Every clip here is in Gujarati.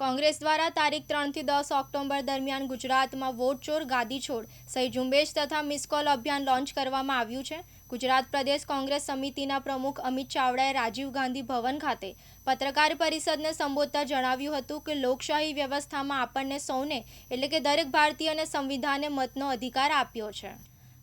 કોંગ્રેસ દ્વારા તારીખ ત્રણથી દસ ઓક્ટોબર દરમિયાન ગુજરાતમાં વોટ ચોર ગાદી છોડ સહી ઝુંબેશ તથા મિસકોલ અભિયાન લોન્ચ કરવામાં આવ્યું છે. ગુજરાત પ્રદેશ કોંગ્રેસ સમિતિના પ્રમુખ અમિત ચાવડાએ રાજીવ ગાંધી ભવન ખાતે પત્રકાર પરિષદને સંબોધતા જણાવ્યું હતું કે લોકશાહી વ્યવસ્થામાં આપણને સૌને, એટલે કે દરેક ભારતીયને સંવિધાને મતનો અધિકાર આપ્યો છે.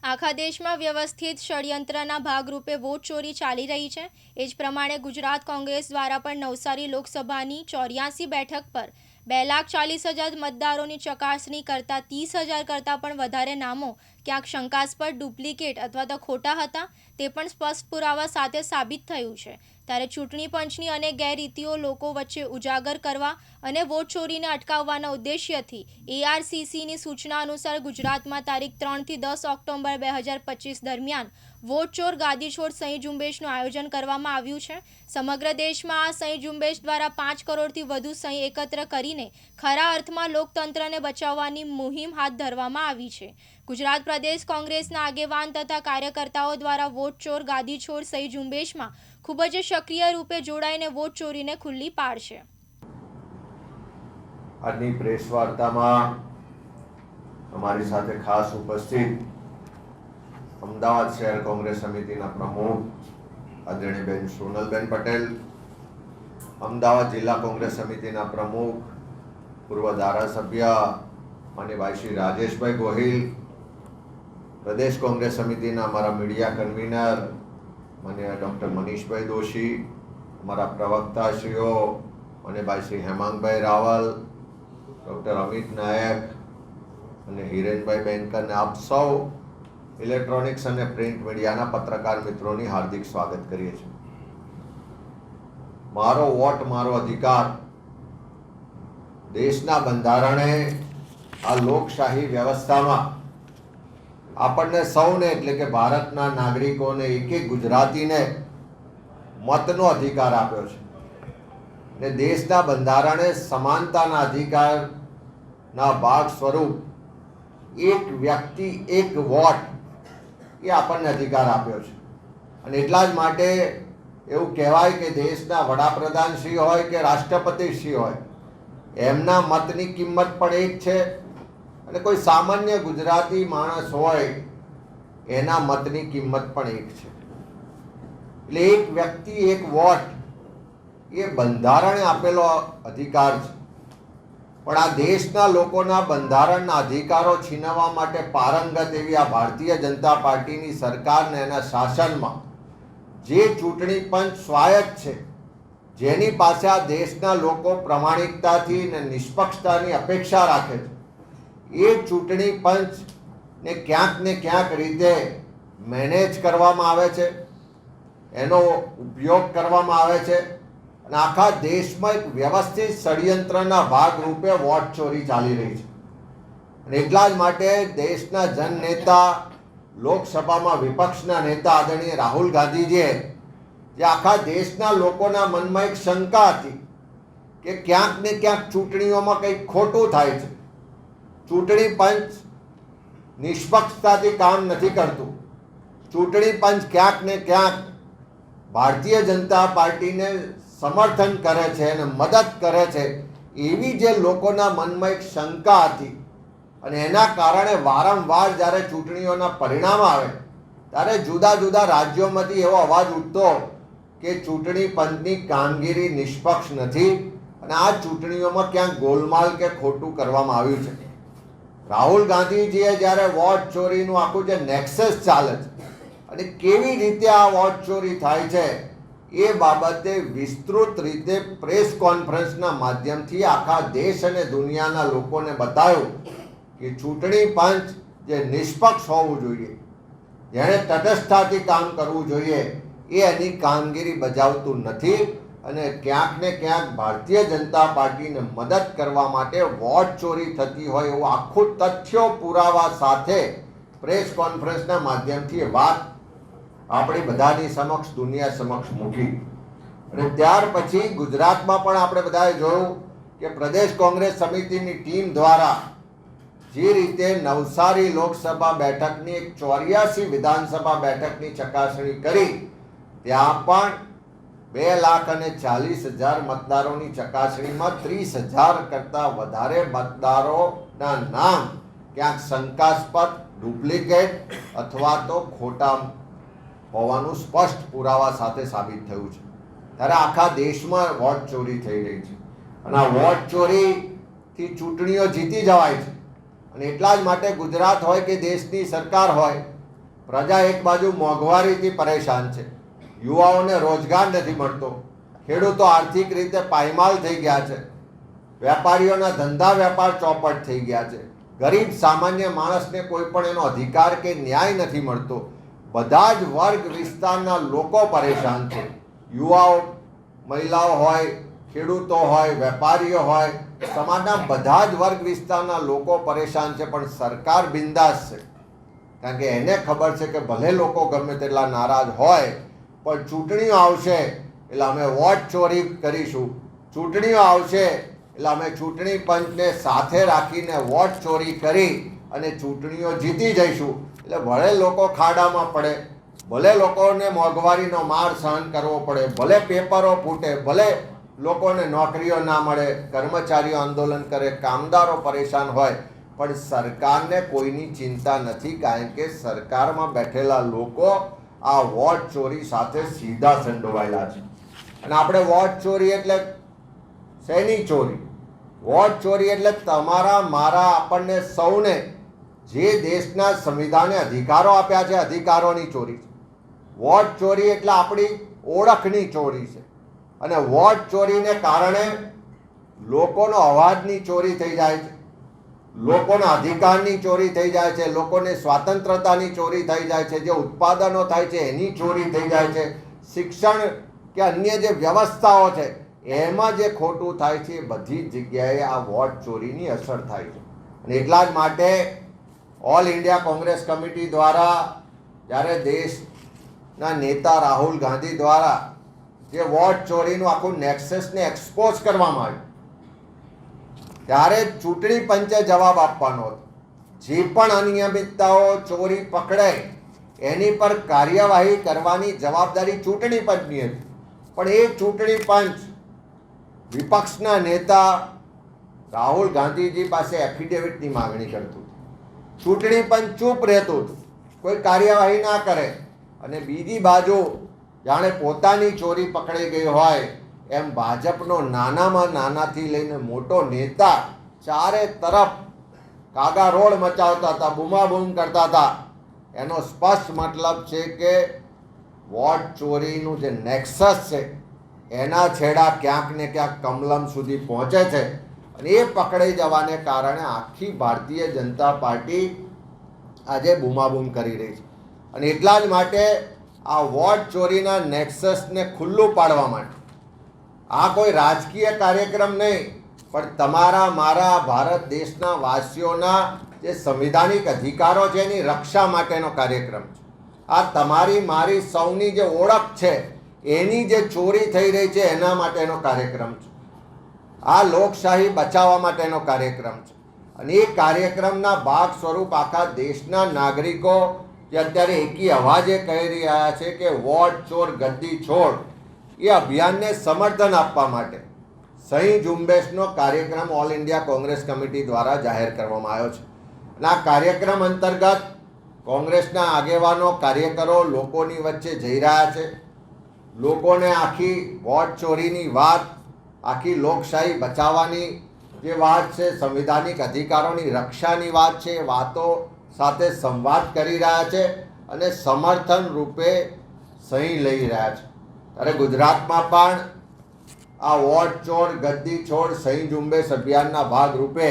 આખા દેશમાં વ્યવસ્થિત ષડયંત્રના ભાગરૂપે વોટ ચોરી ચાલી રહી છે. એ જ પ્રમાણે ગુજરાત કોંગ્રેસ દ્વારા પણ નવસારી લોકસભાની ચોર્યાસી બેઠક પર બે લાખ ચાલીસ હજાર મતદારોની ચકાસણી કરતાં ત્રીસ હજાર કરતાં પણ વધારે નામો ક્યાંક શંકાસ્પદ ડુપ્લિકેટ અથવા તો ખોટા હતા તે પણ સ્પષ્ટ પુરાવા સાથે સાબિત થયું છે. ત્યારે ચૂંટણી પંચની અનેક ગેરરીતિઓ લોકો વચ્ચે ઉજાગર કરવા અને વોટ ચોરીને અટકાવવાના ઉદ્દેશ્યથી એઆરસીસીની સૂચના અનુસાર ગુજરાતમાં તારીખ ત્રણથી દસ ઓક્ટોબર બે હજાર પચીસ દરમિયાન વોટ ચોર ગાદી છોડ સહી ઝુંબેશનું આયોજન કરવામાં આવ્યું છે. સમગ્ર દેશમાં આ સહી ઝુંબેશ દ્વારા પાંચ કરોડથી વધુ સહી એકત્ર કરીને ખરા અર્થમાં લોકતંત્રને બચાવવાની મુહિમ હાથ ધરવામાં આવી છે. ગુજરાત પ્રદેશ કોંગ્રેસના આગેવાન તથા કાર્યકર્તાઓ દ્વારા વોટ ચોર ગાદી છોડ સહી ઝુંબેશમાં ખૂબ જ સક્રિય રૂપે જોડાઈને વોટ ચોરીને ખુલ્લી પાડશે. આજની પ્રેસ વાર્તામાં અમારી સાથે ખાસ ઉપસ્થિત અમદાવાદ શહેર કોંગ્રેસ સમિતિના પ્રમુખ આદરણીબેન સોનલબેન પટેલ, અમદાવાદ જિલ્લા કોંગ્રેસ સમિતિના પ્રમુખ, પૂર્વ ધારાસભ્ય માન્યભાઈ શ્રી રાજેશભાઈ ગોહિલ, પ્રદેશ કોંગ્રેસ સમિતિના અમારા મીડિયા કન્વીનર માન્ય ડૉક્ટર મનીષભાઈ દોશી, અમારા પ્રવક્તાશ્રીઓ ભાઈ શ્રી હેમાંગભાઈ રાવલ, ડૉક્ટર અમિત નાયક અને હિરેનભાઈ બેનકરને આપ સૌ ઇલેક્ટ્રોનિક્સ અને પ્રિન્ટ મીડિયાના પત્રકાર મિત્રોની હાર્દિક સ્વાગત કરીએ છીએ. મારો વોટ, મારો અધિકાર દેશના બંધારણે આ લોકશાહી વ્યવસ્થામાં આપણને સૌને એટલે કે ભારતના નાગરિકોને, એક એક ગુજરાતીને મતનો અધિકાર આપ્યો છે. ને દેશના બંધારણે સમાનતાના અધિકારના ભાગ સ્વરૂપ એક વ્યક્તિ, એક વોટ એ આપણને અધિકાર આપ્યો છે. અને એટલા જ માટે એવું કહેવાય કે દેશના વડાપ્રધાન શ્રી હોય કે રાષ્ટ્રપતિ શ્રી હોય, એમના મતની કિંમત પણ એક છે. અને કોઈ સામાન્ય ગુજરાતી માણસ હોય, એના મતની કિંમત પણ એક છે. એટલે એક વ્યક્તિ, એક વોટ, એ બંધારણે આપેલો અધિકાર છે. પણ આ દેશના લોકોના બંધારણના અધિકારો છીનવવા માટે પારંગત એવી આ ભારતીય જનતા પાર્ટીની સરકારને એના શાસનમાં જે ચૂંટણી પંચ સ્વાયત્ત છે, જેની પાસે આ દેશના લોકો પ્રમાણિકતાથી અને નિષ્પક્ષતાની અપેક્ષા રાખે છે. એ ચૂંટણી પંચને ક્યાંક ને ક્યાંક રીતે મેનેજ કરવામાં આવે છે, એનો ઉપયોગ કરવામાં આવે છે અને આખા દેશમાં એક વ્યવસ્થિત ષડયંત્રના ભાગરૂપે વોટ ચોરી ચાલી રહી છે. અને એટલા જ માટે દેશના જનનેતા, લોકસભામાં વિપક્ષના નેતા આદરણીય રાહુલ ગાંધીજીએ જે આખા દેશના લોકોના મનમાં એક શંકા હતી કે ક્યાંક ને ક્યાંક ચૂંટણીઓમાં કંઈક ખોટું થાય છે. ચૂંટણી પંચ નિષ્પક્ષતાથી કામ નથી કરતું. ચૂંટણી પંચ ક્યાંક ને ક્યાંક ભારતીય જનતા પાર્ટીને સમર્થન કરે છે અને મદદ કરે છે એવી જે લોકોના મનમાં એક શંકા હતી અને એના કારણે વારંવાર જ્યારે ચૂંટણીઓના પરિણામ આવે ત્યારે જુદા જુદા રાજ્યોમાંથી એવો અવાજ ઉઠતો કે ચૂંટણી પંચની કામગીરી નિષ્પક્ષ નથી અને આ ચૂંટણીઓમાં ક્યાંક ગોલમાલ કે ખોટું કરવામાં આવ્યું છે. રાહુલ ગાંધીજીએ જ્યારે વોટ ચોરીનું આખું જે નેક્સસ ચાલે છે, અને કેવી રીતે આ વોટ ચોરી થાય છે, એ બાબતે વિસ્તૃત રીતે પ્રેસ કોન્ફરન્સના માધ્યમથી આખા દેશ અને દુનિયાના લોકોને બતાવ્યું કે ચૂંટણી પંચ જે નિષ્પક્ષ હોવું જોઈએ, જેણે તટસ્થતાથી કામ કરવું જોઈએ, એ એની કામગીરી બજાવતું નથી. અને ક્યાંક ને ક્યાંક ભારતીય જનતા પાર્ટીને મદદ કરવા માટે વોટ ચોરી થતી હોય એવું આખું તથ્યો પુરાવા સાથે પ્રેસ કોન્ફરન્સના માધ્યમથી વાત આપણી બધાની સમક્ષ, દુનિયા સમક્ષ મૂકી. અને ત્યાર પછી ગુજરાતમાં પણ આપણે બધાએ જોયું કે પ્રદેશ કોંગ્રેસ સમિતિની ટીમ દ્વારા જે રીતે નવસારી લોકસભા બેઠકની એક ચોર્યાસી વિધાનસભા બેઠકની ચકાસણી કરી, ત્યાં પણ બે લાખ અને ચાલીસ હજાર મતદારોની ચકાસણીમાં ત્રીસ હજાર કરતાં વધારે મતદારોના નામ ક્યાંક શંકાસ્પદ, ડુપ્લિકેટ અથવા તો ખોટા હોવાનું સ્પષ્ટ પુરાવા સાથે સાબિત થયું છે. ત્યારે આખા દેશમાં વોટ ચોરી થઈ રહી છે. અને આ વોટ ચોરીથી ચૂંટણીઓ જીતી જવાય છે. અને એટલા જ માટે ગુજરાત હોય કે દેશની સરકાર હોય, પ્રજા એક બાજુ મોંઘવારીથી પરેશાન છે. યુવાઓને રોજગાર નથી મળતો. ખેડૂતો આર્થિક રીતે પાયમાલ થઈ ગયા છે. વેપારીઓના ધંધા વેપાર ચોપટ થઈ ગયા છે. ગરીબ સામાન્ય માણસને કોઈ પણ એનો અધિકાર કે ન્યાય નથી મળતો. બધા જ વર્ગ વિસ્તારના લોકો પરેશાન છે. યુવાઓ, મહિલાઓ હોય, ખેડૂતો હોય, વેપારીઓ હોય, સમાજના બધા જ વર્ગ વિસ્તારના લોકો પરેશાન છે, પણ સરકાર બિંદાસ છે. કારણ કે એને ખબર છે કે ભલે લોકો ગમે તેટલા નારાજ હોય પણ ચૂંટણીઓ આવશે એટલે અમે વોટ ચોરી કરીશું. ચૂંટણીઓ આવશે એટલે અમે ચૂંટણી પંચને સાથે રાખીને વોટ ચોરી કરી અને ચૂંટણીઓ જીતી જઈશું. એટલે ભલે લોકો ખાડામાં પડે, ભલે લોકોને મોંઘવારીનો માર સહન કરવો પડે, ભલે પેપરો ફૂટે, ભલે લોકોને નોકરીઓ ના મળે, કર્મચારીઓ આંદોલન કરે, કામદારો પરેશાન હોય, પણ સરકારને કોઈની ચિંતા નથી, કારણ કે સરકારમાં બેઠેલા લોકો આ વોટ ચોરી સાથે સીધા સંડોવાયેલા છે. અને આપણે વોટ ચોરી એટલે શેની ચોરી? વોટ ચોરી એટલે તમારા, મારા, આપણને સૌને જે દેશના સંવિધાને અધિકારો આપ્યા છે, અધિકારોની ચોરી છે. વોટ ચોરી એટલે આપણી ઓળખની ચોરી છે. અને વોટ ચોરીને કારણે લોકોનો અવાજની ચોરી થઈ જાય છે. લોકોના અધિકારની ચોરી થઈ જાય છે, લોકોને સ્વાતંત્રતાની ચોરી થઈ જાય છે, જે ઉત્પાદનો થાય છે એની ચોરી થઈ જાય છે. શિક્ષણ કે અન્ય જે વ્યવસ્થાઓ છે, એમાં જે ખોટું થાય છે બધી જગ્યાએ આ વોટ ચોરીની અસર થાય છે. અને એટલા જ માટે ઓલ ઇન્ડિયા કોંગ્રેસ કમિટી દ્વારા જ્યારે દેશના નેતા રાહુલ ગાંધી દ્વારા જે વોટ ચોરીનું આખું નેક્સેસને એક્સપોઝ કરવામાં આવ્યું. ત્યારે ચૂંટણી પંચે જવાબ આપવાનો હતો. જે પણ અનિયમિતતાઓ ચોરી પકડાય એની પર કાર્યવાહી કરવાની જવાબદારી ચૂંટણી પંચની હતી. પણ એ ચૂંટણી પંચ વિપક્ષના નેતા રાહુલ ગાંધીજી પાસે એફિડેવિટની માગણી કરતું ચૂંટણી પંચ ચૂપ રહેતું હતું. કોઈ કાર્યવાહી ના કરે અને બીજી બાજુ જાણે પોતાની ચોરી પકડાઈ ગઈ હોય એમ ભાજપનો નાનામાં નાનાથી લઈને મોટો નેતા ચારે તરફ કાગા રોડ મચાવતા હતા, બૂમાબૂમ કરતા હતા. એનો સ્પષ્ટ મતલબ છે કે વોટ ચોરીનું જે નેક્સસ છે, એના છેડા ક્યાંક ને ક્યાંક કમલમ સુધી પહોંચે છે અને એ પકડાઈ જવાને કારણે આખી ભારતીય જનતા પાર્ટી આજે બૂમાબૂમ કરી રહી છે. અને એટલા જ માટે આ વોટ ચોરીના નેક્સસને ખુલ્લું પાડવા માટે આ કોઈ રાજકીય કાર્યક્રમ નહીં, પણ તમારા, મારા, ભારત દેશના વાસીઓના જે સંવિધાનિક અધિકારો છે એની રક્ષા માટેનો કાર્યક્રમ છે. આ તમારી, મારી, સૌની જે ઓળખ છે, એની જે ચોરી થઈ રહી છે, એના માટેનો કાર્યક્રમ છે. આ લોકશાહી બચાવવા માટેનો કાર્યક્રમ છે. અને એ કાર્યક્રમના ભાગ સ્વરૂપ આખા દેશના નાગરિકો જે અત્યારે એકી અવાજે કહી રહ્યા છે કે વોટ, ચોર, ગદ્દી, છોડ એ અભિયાનને સમર્થન આપવા માટે સહી ઝુંબેશનો કાર્યક્રમ ઓલ ઇન્ડિયા કોંગ્રેસ કમિટી દ્વારા જાહેર કરવામાં આવ્યો છે. અને આ કાર્યક્રમ અંતર્ગત કોંગ્રેસના આગેવાનો, કાર્યકરો લોકોની વચ્ચે જઈ રહ્યા છે. લોકોને આખી વોટ ચોરીની વાત, આખી લોકશાહી બચાવવાની જે વાત છે, સંવિધાનિક અધિકારોની રક્ષાની વાત છે વાતો સાથે સંવાદ કરી રહ્યા છે અને સમર્થન રૂપે સહી લઈ રહ્યા છે. ત્યારે ગુજરાતમાં પણ આ વોટ ચોર, ગદ્દી છોડ, સહી ઝુંબેશ અભિયાનના ભાગ રૂપે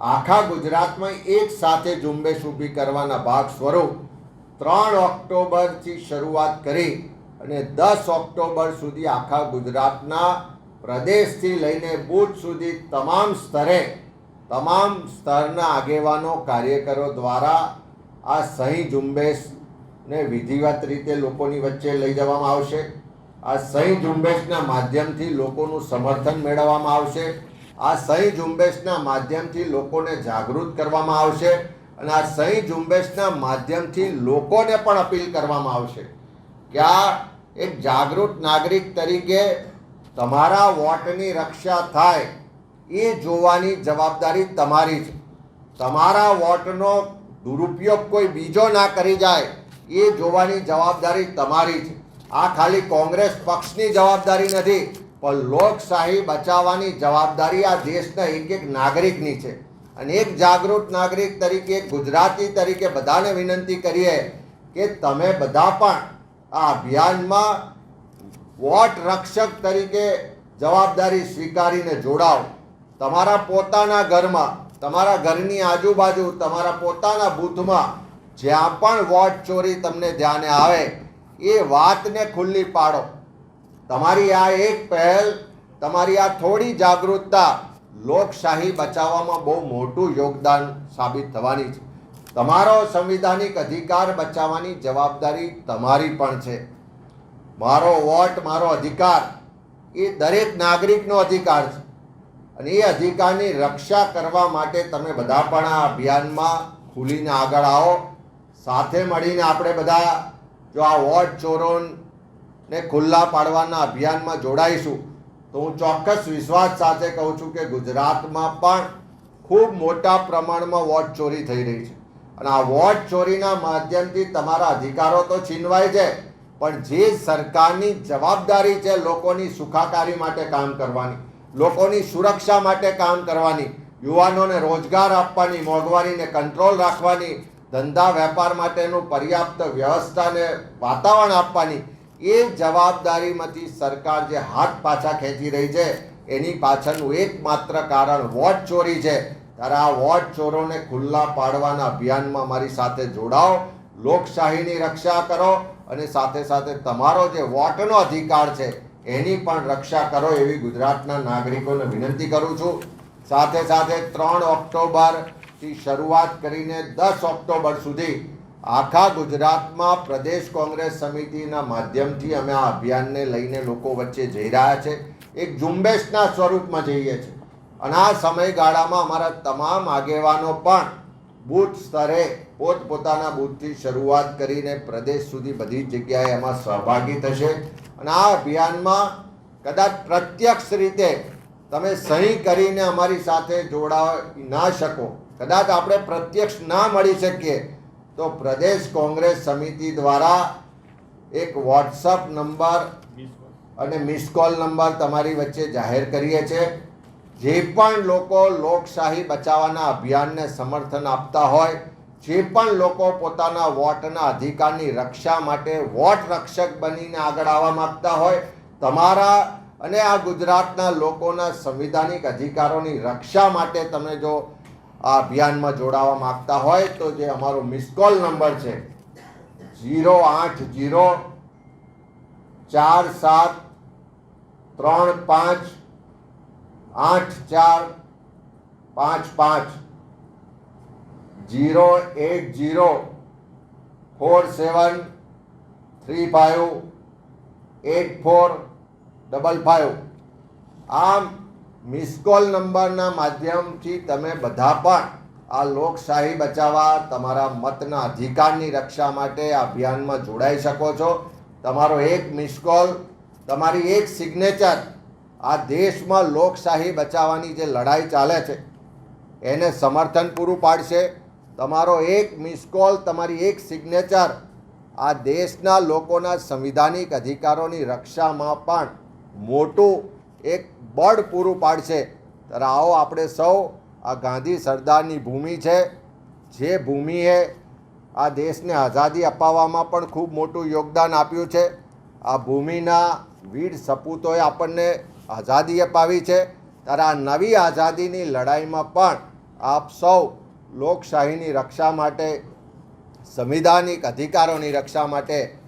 આખા ગુજરાતમાં એક સાથે ઝુંબેશ ઊભી કરવાના ભાગ સ્વરૂપ ત્રણ ઓક્ટોબરથી શરૂઆત કરી અને દસ ઓક્ટોબર સુધી આખા ગુજરાતના પ્રદેશથી લઈને બુથ સુધી તમામ સ્તરે, તમામ સ્તરના આગેવાનો, કાર્યકરો દ્વારા આ સહી ઝુંબેશને વિધિવત રીતે લોકોની વચ્ચે લઈ જવામાં આવશે. આ સહી ઝુંબેશના માધ્યમથી લોકોનું સમર્થન મેળવવામાં આવશે. આ સહી ઝુંબેશના માધ્યમથી લોકોને જાગૃત કરવામાં આવશે અને આ સહી ઝુંબેશના માધ્યમથી લોકોને પણ અપીલ કરવામાં આવશે કે આ એક જાગૃત નાગરિક તરીકે તમારા વોટની રક્ષા થાય એ જોવાની જવાબદારી તમારી છે. તમારા વોટનો દુરુપયોગ કોઈ બીજો ના કરી જાય એ જોવાની જવાબદારી તમારી છે. આ ખાલી કોંગ્રેસ પક્ષની જવાબદારી નથી, પણ લોકશાહી બચાવવાની જવાબદારી આ દેશના એક એક નાગરિકની છે. અને એક જાગૃત નાગરિક તરીકે ગુજરાતી તરીકે બધાને વિનંતી કરીએ કે તમે બધા પણ આ અભિયાનમાં વોટ રક્ષક તરીકે જવાબદારી સ્વીકારીને જોડાઓ. તમારા પોતાના ઘરમાં, તમારા ઘરની આજુબાજુ, તમારા પોતાના બૂથમાં જ્યાં પણ વોટ ચોરી તમને ધ્યાને આવે એ વાતને ખુલ્લી પાડો. તમારી આ એક પહેલ, તમારી આ થોડી જાગૃતતા લોકશાહી બચાવવામાં બહુ મોટું યોગદાન સાબિત થવાની છે. તમારો સંવિધાનિક અધિકાર બચાવવાની જવાબદારી તમારી પણ છે. મારો વોટ, મારો અધિકાર એ દરેક નાગરિકનો અધિકાર છે. અને એ અધિકારની રક્ષા કરવા માટે તમે બધા પણ આ અભિયાનમાં ખુલીને આગળ આવો. સાથે મળીને આપણે બધા જો આ વોટ ચોરોને ખુલ્લા પાડવાના અભિયાનમાં જોડાઈશું, તો હું ચોક્કસ વિશ્વાસ સાથે કહું છું કે ગુજરાતમાં પણ ખૂબ મોટા પ્રમાણમાં વોટ ચોરી થઈ રહી છે. અને આ વોટ ચોરીના માધ્યમથી તમારા અધિકારો તો છીનવાય છે, પણ જે સરકારની જવાબદારી છે લોકોની સુખાકારી માટે કામ કરવાની, લોકોની સુરક્ષા માટે કામ કરવાની, યુવાનોને રોજગાર આપવાની, મોંઘવારીને કંટ્રોલ રાખવાની ધંધા વેપાર માટેનું પર્યાપ્ત વ્યવસ્થાને વાતાવરણ આપવાની એ જવાબદારીમાંથી સરકાર જે હાથ પાછા ખેંચી રહી છે, એની પાછળનું એકમાત્ર કારણ વોટ ચોરી છે. ત્યારે આ વોટ ચોરોને ખુલ્લા પાડવાના અભિયાનમાં મારી સાથે જોડાઓ, લોકશાહીની રક્ષા કરો અને સાથે સાથે તમારો જે વોટનો અધિકાર છે, એની પણ રક્ષા કરો એવી ગુજરાતના નાગરિકોને વિનંતી કરું છું. સાથે સાથે ત્રણ ઓક્ટોબરથી શરૂઆત કરીને દસ ઓક્ટોબર સુધી આખા ગુજરાતમાં પ્રદેશ કોંગ્રેસ સમિતિના માધ્યમથી અમે આ અભિયાનને લઈને લોકો વચ્ચે જઈ રહ્યા છે. એક ઝુંબેશના સ્વરૂપમાં જઈએ છીએ. અને આ સમયગાળામાં અમારા તમામ આગેવાનો પણ બૂથ સ્તરે પોતપોતાના બૂથથી શરૂઆત કરીને પ્રદેશ સુધી બધી જગ્યાએ એમાં સહભાગી થશે. અને આ અભિયાનમાં કદાચ પ્રત્યક્ષ રીતે તમે સહી કરીને અમારી સાથે જોડાઈ ના શકો કદાચ આપણે પ્રત્યક્ષ ના મળી શકીએ, તો પ્રદેશ કોંગ્રેસ સમિતિ દ્વારા એક વોટ્સઅપ નંબર અને મિસ કોલ નંબર તમારી વચ્ચે જાહેર કરીએ છીએ. જે પણ લોકો લોકશાહી બચાવવાના અભિયાનને સમર્થન આપતા હોય, જે પણ લોકો પોતાના વોટના અધિકારની રક્ષા માટે વોટ રક્ષક બનીને આગળ આવવા માગતા હોય, તમારા અને આ ગુજરાતના લોકોના સંવિધાનિક અધિકારોની રક્ષા માટે તમે જો આ અભિયાનમાં જોડાવા માગતા હોય તો જે અમારો મિસકોલ નંબર છે જીરો આઠ જીરો ચાર સાત ત્રણ પાંચ આઠ ચાર પાંચ પાંચ. Zero eight zero four seven three five eight four double five આમ મિસ કોલ નંબરના માધ્યમથી તમે બધા પણ આ લોકશાહી બચાવવા, તમારા મતના અધિકારની રક્ષા માટે અભિયાનમાં જોડાઈ શકો છો. તમારો એક મિસકોલ તમારી એક સિગ્નેચર આ દેશમાં લોકશાહી બચાવવાની જે લડાઈ ચાલે છે, એને સમર્થન પૂરું પાડશે. તમારો એક મિસકોલ તમારી એક સિગ્નેચર આ દેશના લોકોના સંવિધાનિક અધિકારોની રક્ષામાં પણ મોટું એક બળ પૂરું પાડશે. ત્યારે આવો આપણે સૌ, આ ગાંધી સરદારની ભૂમિ છે. જે ભૂમિએ આ દેશને આઝાદી અપાવવામાં પણ ખૂબ મોટું યોગદાન આપ્યું છે. આ ભૂમિના વીર સપૂતોએ આપણને આઝાદી અપાવી છે. ત્યારે આ નવી આઝાદીની લડાઈમાં પણ આપ સૌ લોકશાહીની રક્ષા માટે, સંવિધાનિક અધિકારોની રક્ષા માટે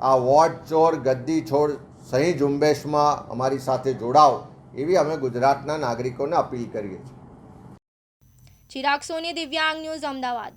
આ વોટ ચોર ગદ્દી છોડ સહી ઝુંબેશમાં અમારી સાથે જોડાઓ એવી અમે ગુજરાતના નાગરિકોને અપીલ કરીએ છીએ. ચિરાગ સોની, દિવ્યાંગ ન્યૂઝ, અમદાવાદ.